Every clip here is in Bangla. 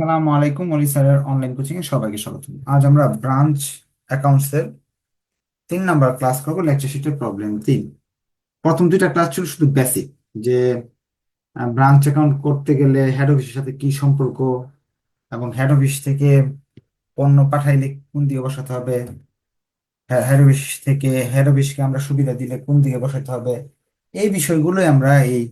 আসসালামু আলাইকুম অলি স্যারের অনলাইন কোচিং এ সবাইকে স্বাগত। আজ আমরা ব্রাঞ্চ অ্যাকাউন্টস এর তিন নাম্বার ক্লাস করব লেকচার শিটের প্রবলেম তিন। প্রথম দুইটা ক্লাস ছিল শুধু বেসিক যে ব্রাঞ্চ অ্যাকাউন্ট করতে গেলে হেড অফিসের সাথে কি সম্পর্ক এবং হেড অফিস থেকে পণ্য পাঠাইলে কোন দিকে বসাতে হবে হেড অফিস থেকে হেড অফিসকে আমরা সুবিধা দিলে কোন দিকে বসাতে হবে, এই বিষয়গুলোই আমরা এই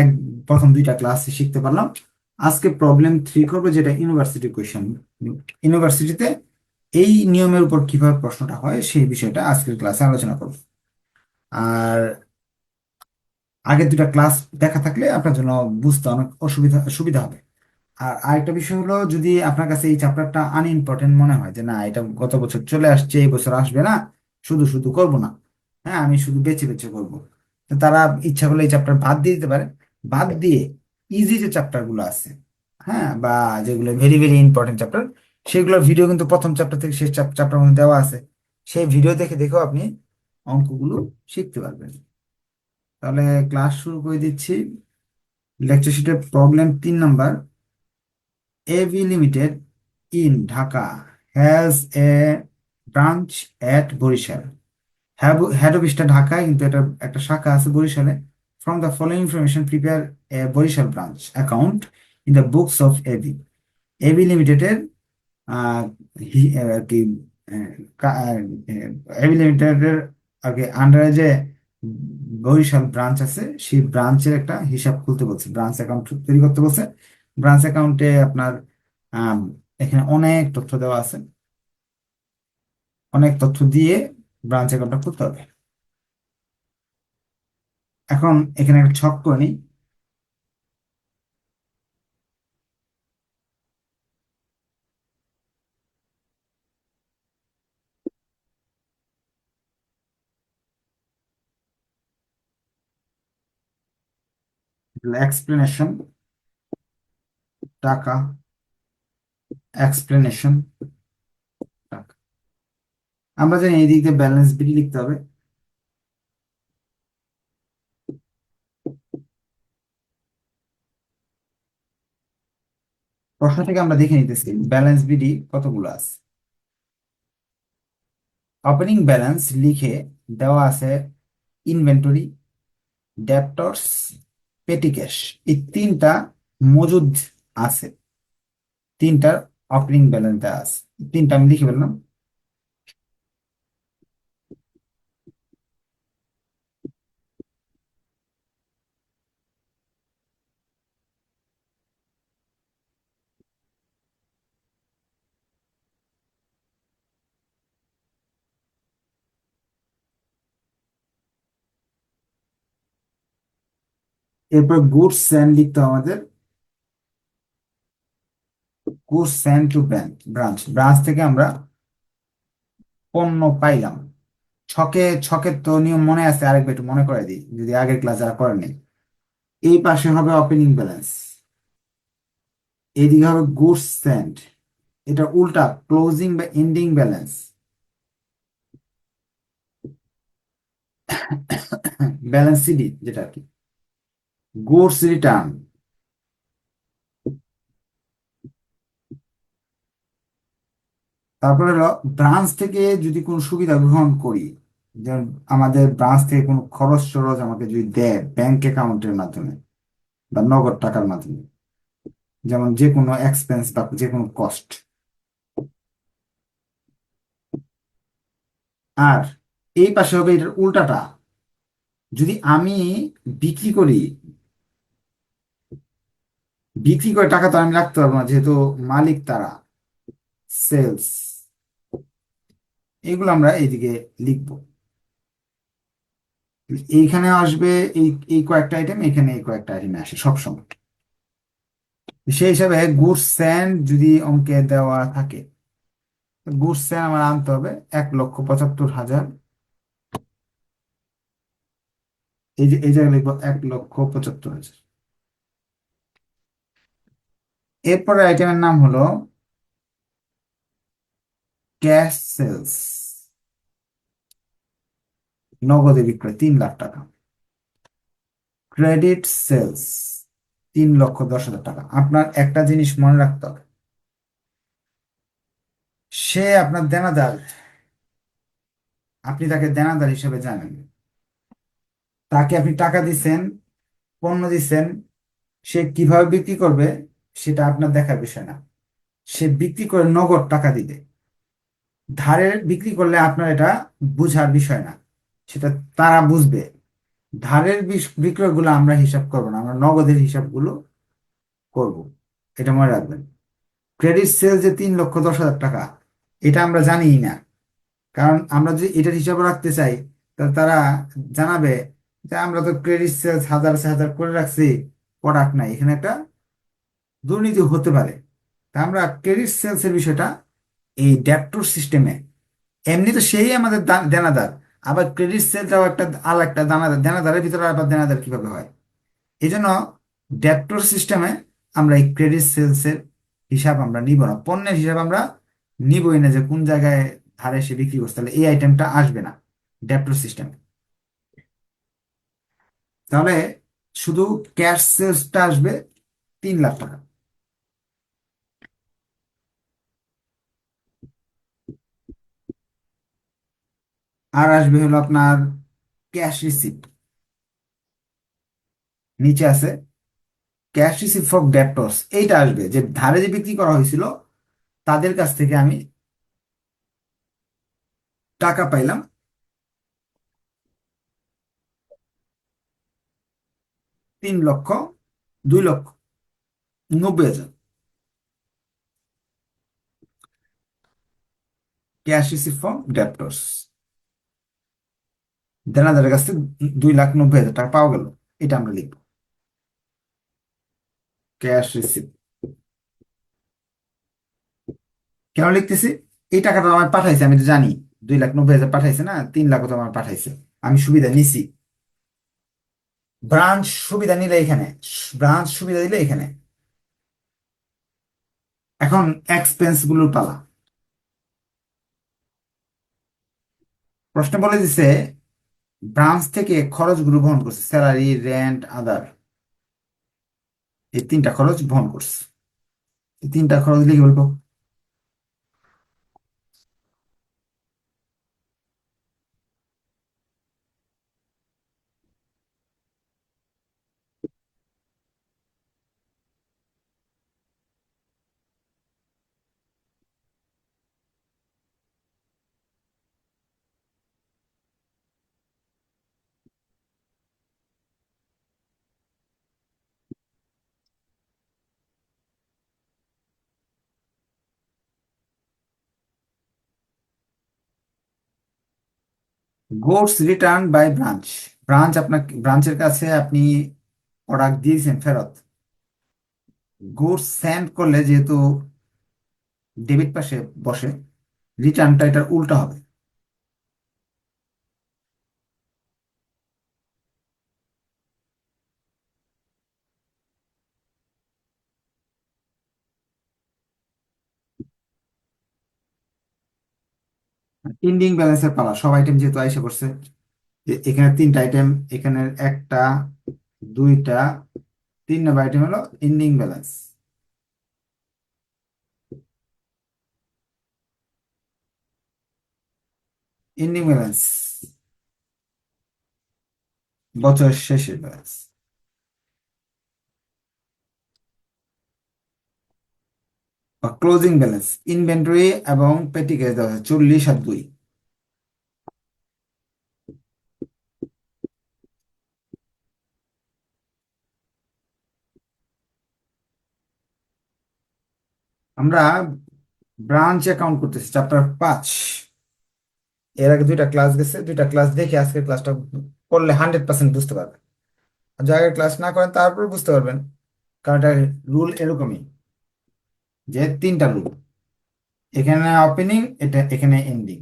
এক, প্রথম দুইটা ক্লাস শিখতে পারলাম। আজকে প্রবলেম থ্রি করব, যেটা ইউনিভার্সিটি কোয়েশন ইউনিভার্সিটিতে এই নিয়মের উপর কীভাবে প্রশ্নটা হয়, সেই বিষয়টা আজকের ক্লাসে আলোচনা করব। আর আগের দুটা ক্লাস দেখা থাকলে আপনার জন্য বুঝতে অনেক অসুবিধা, সুবিধা হবে। আর আরেকটা বিষয় হলো, যদি আপনার কাছে এই চ্যাপ্টারটা আনইম্পর্টেন্ট মনে হয় যে, না, এটা গত বছর চলে আসছে, এই বছর আসবে না, শুধু শুধু করব না। হ্যাঁ আমি শুধু বেছে বেছে করব। তারা ইচ্ছা করলে এই চ্যাপ্টার বাদ দিয়ে দিতে পারে। বাদ দিয়ে ইজি যে চ্যাপ্টারগুলো আছে হ্যাঁ? বা যেগুলো ভেরি ভেরি ইম্পর্টেন্ট চ্যাপ্টার সেগুলোর ভিডিও কিন্তু প্রথম চ্যাপ্টার থেকে শেষ চ্যাপ্টার মধ্যে দেওয়া আছে। সেই ভিডিও দেখে দেখেও আপনি অঙ্কগুলো শিখতে পারবেন। তাহলে ক্লাস শুরু করে দিচ্ছি। লেকচার শিটের প্রবলেম তিন number AV limited in Dhaka has a branch at Barishal head অফিসটা ঢাকায় কিন্তু এটা একটা শাখা আছে বরিশালে from the following information prepare a Barishal branch account in the books of A B A B লিমিটেডের কি এবি লিমিটেডের আগে আন্ডারে যে বরিশাল ব্রাঞ্চ আছে সেই ব্রাঞ্চের একটা হিসাব খুলতে বলছে ব্রাঞ্চ অ্যাকাউন্ট তৈরি করতে বলছে। ব্রাঞ্চ অ্যাকাউন্টে আপনার আম, এখানে অনেক তথ্য দেওয়া আছে। অনেক তথ্য দিয়ে ব্রাঞ্চ অ্যাকাউন্টটা খুলতে হবে। এখন এখানে একটা ছক করে নিই। এক্সপ্লেনেশন টাকা এক্সপ্লেনেশন টাকা আমরা জানি এই দিক দিয়ে ব্যালেন্স বিডি লিখতে হবে। প্রশ্ন থেকে আমরা দেখে নিতেছি ব্যালেন্স বিডি কতগুলো আছে? ওপেনিং ব্যালেন্স লিখে দেওয়া আছে ইনভেন্টরি ডেপ্টরস পেটি ক্যাশ এই তিনটা মজুদ আছে। তিনটার ওপেনিং ব্যালেন্স আছে। তিনটা আমি লিখে ফেললাম। এরপর গুডস সেন্ড লিখতে আমাদের। Goods send to branch branch branch থেকে আমরা পণ্য পাইলাম। ছকে ছকের তো নিয়ম মনে আছে, আরেকবার একটু মনে করে দিই, যদি আগের ক্লাস যারা করেনি এই পাশে হবে ওপেনিং ব্যালেন্স এদিকে হবে গুডস সেন্ড এটা উল্টা ক্লোজিং বা এন্ডিং ব্যালেন্স ব্যালেন্স সিডি যেটা আর কি। গুডস রিটার্ন তারপরে হলো ব্রাঞ্চ থেকে যদি কোনো সুবিধা গ্রহণ করি, যেমন আমাদের ব্রাঞ্চ থেকে কোনো খরচ টরচ আমাকে যদি দেয় ব্যাংক অ্যাকাউন্টের মাধ্যমে বা নগদ টাকার মাধ্যমে, যেমন যে কোনো এক্সপেন্স বা যে কোনো কস্ট আর এই পাশে হবে এটার উল্টাটা। যদি আমি বিক্রি করি বিক্রি করে টাকা তো আমি রাখতে পারব না, যেহেতু মালিক তারা সেলস এগুলো আমরা এইদিকে লিখব। এইখানে আসবে এই এই কয়েকটা আইটেম এখানে এই কয়েকটা আইটেম আসে সবসময়। সেই হিসাবে গুডস স্যান্ড যদি অঙ্কে দেওয়া থাকে গুডস স্যান্ড আমার আনতে হবে এক লক্ষ পঁচাত্তর হাজার। এই যে, এই জায়গায় লিখব এক লক্ষ পঁচাত্তর হাজার। এরপরে আইটেমের নাম হলো ক্যাশ সেলস নগদে বিক্রয় তিন লাখ টাকা। ক্রেডিট সেলস তিন লক্ষ দশ হাজার টাকা। আপনার একটা জিনিস মনে রাখতে হবে। সে আপনার দেনাদার, আপনি তাকে দেনাদার হিসেবে জানেন। তাকে আপনি টাকা দিচ্ছেন, পণ্য দিচ্ছেন, সে কীভাবে বিক্রি করবে? সেটা আপনার দেখার বিষয় না। সে বিক্রি করে নগদ টাকা দিবে। ধারের বিক্রি করলে আপনার এটা বুঝার বিষয় না। সেটা তারা বুঝবে। ধারের বিক্রয়গুলো আমরা হিসাব করব না, আমরা নগদের হিসাবগুলো করব। এটা মনে রাখবেন। ক্রেডিট সেল যে তিন লক্ষ দশ হাজার টাকা, এটা আমরা জানিই না। কারণ আমরা যদি এটার হিসাব রাখতে চাই, তাহলে তারা জানাবে যে আমরা তো ক্রেডিট সেলস হাজার হাজার করে রাখছি প্রোডাক্ট নাই। এখানে একটা দুর্নীতি হতে পারে। তা আমরা ক্রেডিট সেলস এর বিষয়টা এই ডেপ্টর সিস্টেমে এমনি তো সেই আমাদের দেনাদার, আবার ক্রেডিট সেলটাও একটা আর একটা দানাদার, দেনাদারের ভিতরে আবার দেনাদার কীভাবে হয়? এই জন্য ডেপ্টর সিস্টেমে আমরা এই ক্রেডিট সেলস এর হিসাব আমরা নিব না। পণ্যের হিসাব আমরা নিবই না যে কোন জায়গায় ধারে সে বিক্রি করছে, তাহলে এই আইটেমটা আসবে না ডেপ্টর সিস্টেমে তাহলে শুধু ক্যাশ সেলসটা আসবে তিন লাখ টাকা। আর আসবে হলো আপনার ক্যাশ রিসিপ্ট নিচে আছে ক্যাশ রিসিপ্ট ফর ডেপ্টর্স এইটা আসবে, যে ধারে যে বিক্রি করা হয়েছিল, তাদের কাছ থেকে আমি টাকা পাইলাম। তিন লক্ষ, দুই লক্ষ, নব্বই হাজার। ক্যাশ রিসিপ্ট ফ্রম ডেপ্টর্স দেনাদারের কাছ থেকে দুই লাখ নব্বই হাজার টাকা পাওয়া গেল। এটা আমরা লিখব। Cash receipt. কেন লিখতেছি? এই টাকাটা আমার পাঠাইছে, আমি তো জানি। দুই লাখ নব্বই হাজার পাঠাইছে না, তিন লাখ তো আমার পাঠাইছে। আমি সুবিধা নিছি। ব্রাঞ্চ সুবিধা নিলে এখানে, ব্রাঞ্চ সুবিধা দিলে এখানে। এখন এক্সপেন্সগুলোর পালা। প্রশ্ন বলে দিছে ব্রাঞ্চ থেকে খরচগুলো বহন করছে স্যালারি রেন্ট আদার এই তিনটা খরচ বহন করছে। এই তিনটা খরচ লিখে বলব। Goods return by branch branch আপনার ব্রাঞ্চের কাছে আপনি প্রোডাক্ট দিয়েছেন ফেরত। গুডস সেন্ড করলে যেহেতু ডেবিট পাশে বসে রিটার্নটা এটার উল্টা হবে। এন্ডিং ব্যালেন্সের পালা, সব আইটেম যেহেতু আইসা এ- এখানে তিনটা আইটেম এখানে একটা, দুইটা, তিন নম্বর আইটেম হলো এন্ডিং ব্যালেন্স এন্ডিং ব্যালেন্স বছর শেষের ব্যালেন্স ক্লোজিং ব্যালেন্স ইনভেন্টরি এবং পেটি ক্যাশ দেওয়া আছে চল্লিশ আর দুই। আমরা ব্রাঞ্চ অ্যাকাউন্ট করতেছি চ্যাপ্টার পাঁচ। এর আগে দুইটা ক্লাস গেছে, দুইটা ক্লাস দেখে আজকের ক্লাসটা করলে হান্ড্রেড পার্সেন্ট বুঝতে পারবেন। আর যারা ক্লাস না করেন তারপর বুঝতে পারবেন, কারণ এটা রুল এরকমই যে তিনটা রুল এখানে ওপেনিং এটা এখানে এন্ডিং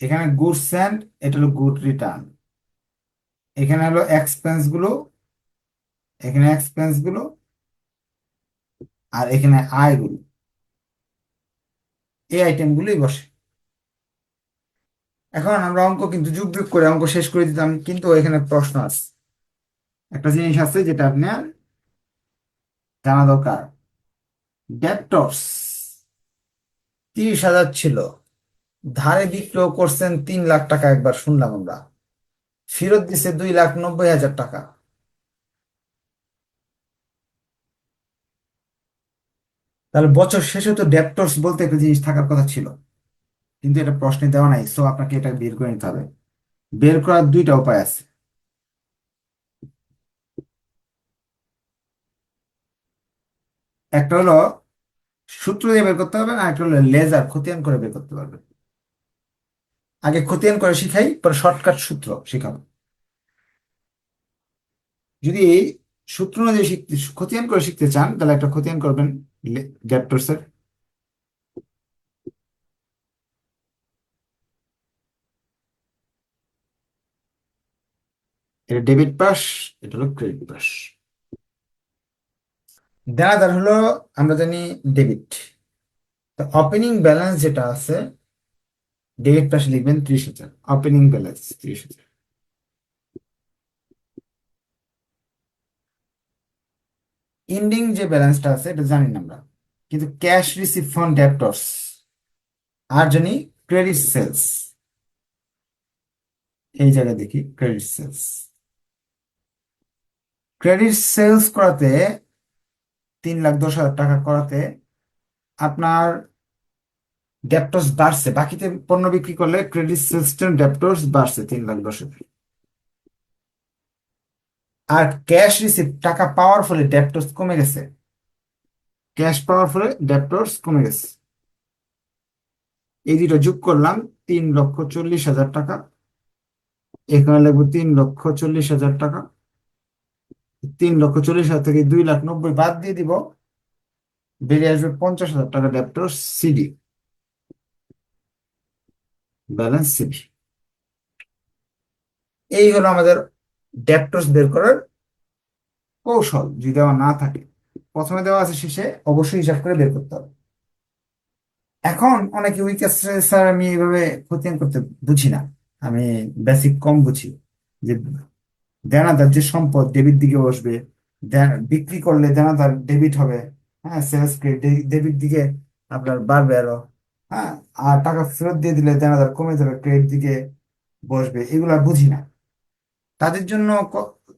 এখানে গুড সেন্ড এটা হলো গুড রিটার্ন এখানে হলো এক্সপেন্সগুলো, এখানে এক্সপেন্সগুলো আর এখানে আয়গুলো এই আইটেম গুলোই বসে। এখন আমরা অঙ্ক কিন্তু যুগ যুগ করে অঙ্ক শেষ করে দিতাম, কিন্তু এখানে প্রশ্ন আছে। একটা জিনিস আছে যেটা আপনার জানা দরকার। ডেপ্টর্স তিরিশ হাজার ছিল। ধারে বিক্রয় করছেন তিন লাখ টাকা, একবার শুনলাম আমরা। ফেরত দিছে দুই লাখ নব্বই হাজার টাকা। তাহলে বছর শেষে তো ডেপ্টর্স বলতে একটা জিনিস থাকার কথা ছিল। কিন্তু এটা প্রশ্নে দেওয়া নাই সো আপনাকে এটা বের করে নিতে হবে। বের করার দুইটা উপায় আছে। একটা হলো সূত্র দিয়ে বের করতে হবে আর একটা হলো লেজার খতিয়ান করে বের করতে পারবে আগে খতিয়ান করে শিখাই, পরে শর্টকাট সূত্র শিখাবো। যদি সূত্র অনুযায়ী শিখতে খতিয়ান করে শিখতে চান, তাহলে একটা খতিয়ান করবেন। ডেপ্টর্সের এটা ডেবিট পাস এটা হলো ক্রেডিট পাস দেনাদার হলো, আমরা জানি ডেবিট ওপেনিং ব্যালেন্স যেটা আছে ডেবিট পাশে লিখবেন ত্রিশ হাজার ওপেনিং ব্যালেন্স ত্রিশ হাজার। এন্ডিং যে ব্যালেন্সটা আছে, এটা জানি না আমরা। কিন্তু ক্যাশ রিসিভ ফ্রম ডেপ্টর্স আর জানি ক্রেডিট সেলস এই জায়গায় দেখি ক্রেডিট সেলস ক্রেডিট সেলস করাতে তিন লাখ দশ হাজার টাকা করাতে আপনার ডেপ্টর্স বাড়ছে। বাকিতে পণ্য বিক্রি করলে ক্রেডিট সেলস ডেপ্টর্স বাড়ছে তিন লাখ দশ হাজার। আর ক্যাশ রিসিভ টাকা পাওয়ার ফলে ডেপ্টর্স কমে গেছে। ক্যাশ পাওয়ার ফলে ডেপ্টর্স কমে গেছে। এই দুটো যোগ করলাম তিন লক্ষ চল্লিশ হাজার টাকা। এখানে লিখব তিন লক্ষ চল্লিশ হাজার টাকা। তিন লক্ষ চল্লিশ হাজার থেকে দুই লাখ নব্বই বাদ দিয়ে দিব। বেরিয়ে আসবে পঞ্চাশ হাজার টাকা ডেপ্টর সিডি ব্যালেন্স সিডি এই হলো আমাদের ডেপ্টর্স বের করার কৌশল যদি দেওয়া না থাকে, প্রথমে দেওয়া আছে শেষে অবশ্যই হিসাব করে বের করতে হবে। এখন অনেকে উইক স্যার আমি এইভাবে খতিয়ান করতে বুঝি না। আমি বেসিক কম বুঝি। যে দেনাদার যে সম্পদ ডেবিট দিকে বসবে বিক্রি করলে দেনাদার ডেবিট হবে হ্যাঁ সেলস ক্রেডিট ডেবিট দিকে আপনার বাড়বে আরও হ্যাঁ আর টাকা ফেরত দিয়ে দিলে দেনাদার কমে যাবে ক্রেডিট দিকে বসবে, এগুলা বুঝি না। তাদের জন্য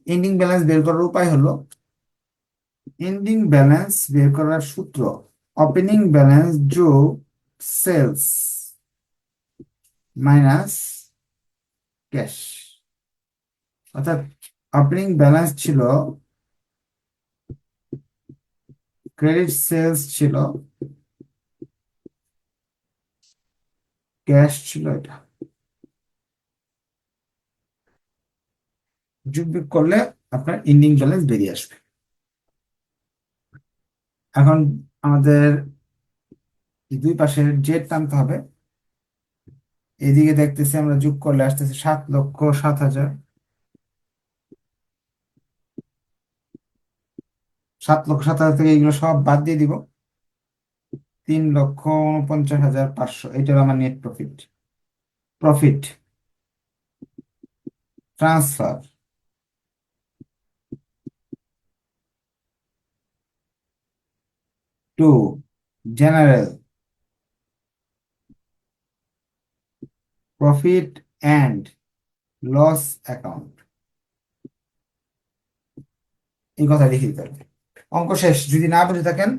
এন্ডিং ব্যালেন্স বের করার উপায় হলো এন্ডিং ব্যালেন্স বের করার সূত্র ওপেনিং ব্যালেন্স যোগ সেলস মাইনাস ক্যাশ অর্থাৎ ওপেনিং ব্যালেন্স ছিল ক্রেডিট সেলস ছিল ক্যাশ ছিল এটা। যোগ করলে আপনার ইন্ডিং ব্যালেন্স বেরিয়ে আসবে। এখন আমাদের দুই পাশে জেড টানতে হবে। এদিকে দেখতেছি আমরা যোগ করলে আসতেছে সাত লক্ষ সাত হাজার। সাত লক্ষ সাত হাজার থেকে এগুলো সব বাদ দিয়ে দিব। তিন লক্ষ উনপঞ্চাশ হাজার পাঁচশো। এটা হলো আমার net profit profit transfer to general profit and loss account এই কথা লিখে দিতে হবে। অঙ্ক শেষ। যদি না বুঝে থাকেন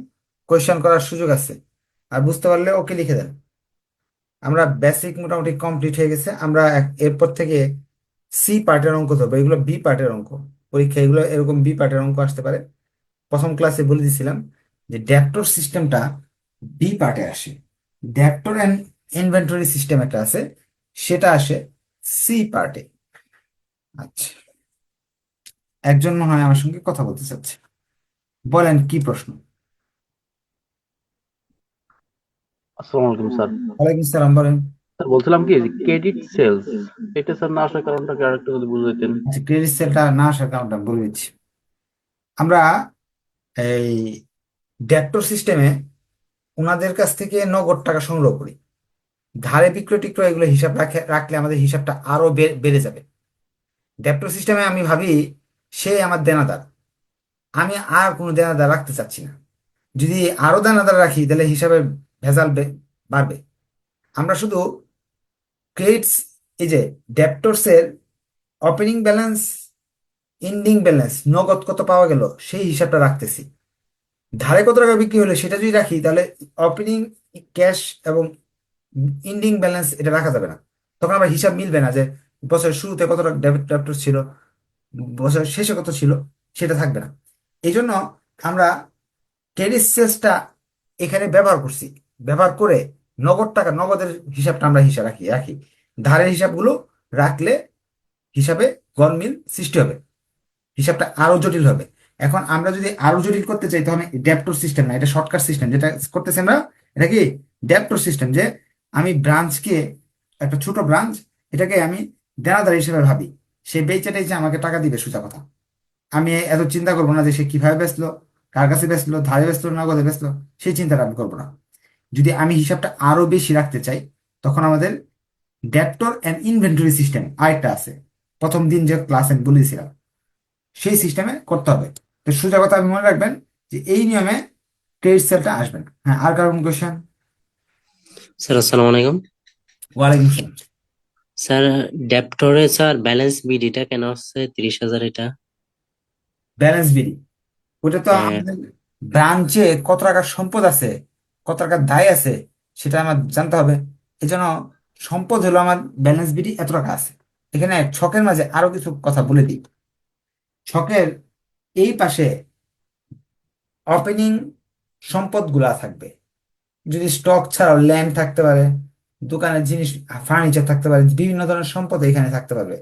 কোয়েশ্চেন করার সুযোগ আছে। আর বুঝতে পারলে ওকে লিখে দেন। আমরা বেসিক মোটামুটি কমপ্লিট হয়ে গেছে। আমরা এরপর থেকে সি পার্টের অঙ্ক ধরবো। এগুলো বি পার্টের অঙ্ক। পরীক্ষা এগুলো এরকম বি পার্টের অঙ্ক আসতে পারে। প্রথম ক্লাসে বলে দিছিলাম। যে ডেপ্টর সিস্টেমটা বি পার্টে আসে। ডেপ্টর অ্যান্ড ইনভেন্টরি সিস্টেম একটা আছে সেটা আসে সি পার্টে আচ্ছা। একজন মনে হয় আমার সঙ্গে কথা বলতে চাচ্ছে। বলেন কি প্রশ্ন? আসসালামু আলাইকুম স্যার। ওয়ালাইকুম সালাম বলেন। স্যার বলছিলাম কি ক্রেডিট সেলস এটা স্যার না আসার কারণটা কি আরেকটু যদি বুঝাইতেন? আচ্ছা ক্রেডিট সেলটা না আসার কারণটা বলে দিচ্ছি। আমরা এই ডেপ্টর সিস্টেমে ওনাদের কাছ থেকে নগদ টাকা সংগ্রহ করি। ধারে বিক্রয় টিক্রয় এগুলো হিসাব রাখে, রাখলে আমাদের হিসাবটা আরও বেড়ে যাবে। ডেপ্টর সিস্টেমে আমি ভাবি, সে আমার দেনাদার। আমি আর কোনো দেনাদার রাখতে চাচ্ছি না। যদি আরও দানাদার রাখি, তাহলে হিসাবে ভেজাল বাড়বে। আমরা শুধু ক্রেডিটস এই যে ডেপ্টরস এর ওপেনিং ব্যালেন্স এন্ডিং ব্যালেন্স নগদ কত পাওয়া গেল, সেই হিসাবটা রাখতেছি। ধারে কত টাকা বিক্রি হলে সেটা যদি রাখি, তাহলে ওপেনিং ক্যাশ এবং এন্ডিং ব্যালেন্স এটা রাখা যাবে না। তখন আবার হিসাব মিলবে না যে বছরের শুরুতে কত টাকা ডেবিট ডেপ্টর ছিল, বছরের শেষে কত ছিল, সেটা থাকবে না। এই জন্য আমরা ক্রেডিট সেলসটা এখানে ব্যবহার করছি। ব্যবহার করে নগদ টাকা, নগদের হিসাবটা আমরা হিসাব রাখি রাখি। ধারের হিসাবগুলো রাখলে হিসাবে গরমিল সৃষ্টি হবে। হিসাবটা আরও জটিল হবে। এখন আমরা যদি আরও জটিল করতে চাই, তাহলে ডেপ্টর সিস্টেম না, এটা শর্টকাট সিস্টেম যেটা করতেছি আমরা, এটা কি? ডেপ্টর সিস্টেম যে আমি ব্রাঞ্চকে একটা ছোট ব্রাঞ্চ এটাকে আমি দেনাদার হিসেবে ভাবি। সে বেচেটাই যে আমাকে টাকা দিবে সোজা কথা। আমি এত চিন্তা করব না যে সে কীভাবে বেচলো, কার কাছে বেচলো, ধারে বেচলো, নগদে বেচলো, সেই চিন্তাটা আমি করব না। যদি আমি হিসাবটা আরও বেশি রাখতে চাই, তখন আমাদের ডেপ্টর অ্যান্ড ইনভেন্টরি সিস্টেম আরেকটা আছে। প্রথম দিন যে ক্লাস বলেছিলাম, সেই সিস্টেমে করতে হবে। তো সোজা কথা আপনি মনে রাখবেন যে এই নিয়মে ক্রেডিট সেলটা আসবে না। হ্যাঁ আর কারণ কোয়েশ্চেন স্যার আসসালামু আলাইকুম। ওয়ালাইকুম আসসালাম। স্যার ডেপ্টরে স্যার ব্যালেন্স বিডিটা কেন হচ্ছে তিরিশ হাজার এটা। ব্যালেন্স বিডি ওটা তো হ্যাঁ। আমাদের ব্রাঞ্চে কত টাকার সম্পদ আছে কত টাকার দায় আছে সেটা আমার জানতে হবে। এই জন্য সম্পদ হলো আমার ব্যালেন্স বিডি এত টাকা আছে। এখানে ছকের মাঝে আরও কিছু কথা বলে দিই। ছকের এই পাশে ওপেনিং সম্পদগুলা থাকবে। যদি স্টক ছাড়াও ল্যান্ড থাকতে পারে, দোকানের জিনিস ফার্নিচার থাকতে পারে, বিভিন্ন ধরনের সম্পদ এখানে থাকতে পারবে।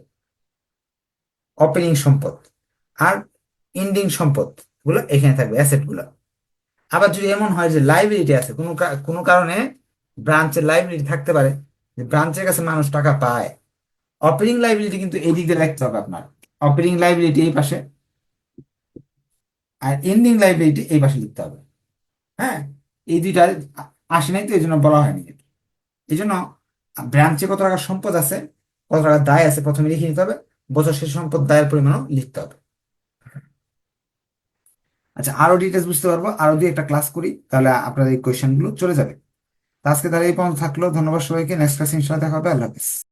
ওপেনিং সম্পদ আর এন্ডিং সম্পদগুলো এখানে থাকবে অ্যাসেটগুলো। আবার যদি এমন হয় যে লাইব্রেরিটি আছে, কোনো কোনো কারণে ব্রাঞ্চের লাইবিলিটি থাকতে পারে, যে ব্রাঞ্চের কাছে মানুষ টাকা পায় অপারেটিং লাইবিলিটি কিন্তু এই রাখতে হবে আপনার। অপারেটিং লাইবিলিটি এই পাশে। আর এন্ডিং লাইবিলিটি এই পাশে লিখতে হবে। হ্যাঁ? এই দুইটা আসে নাই তো, এই জন্য বলা হয়নি। এই জন্য ব্রাঞ্চে কত টাকা সম্পদ আছে, কত টাকা দায় আছে প্রথমে লিখে নিতে হবে, বছর শেষ সম্পদ দায়ের পরিমাণও লিখতে হবে। আচ্ছা আরও ডিটেলস বুঝতে পারব, আরও দিয়ে একটা ক্লাস করি, তাহলে আপনাদের এই কোয়েশ্চেনগুলো চলে যাবে। আজকে তাহলে এই পর্যন্ত থাকল, ধন্যবাদ সবাইকে নেক্সট ক্লাস ইনশাআল্লাহ দেখা হবে, আল্লাহ হাফিজ।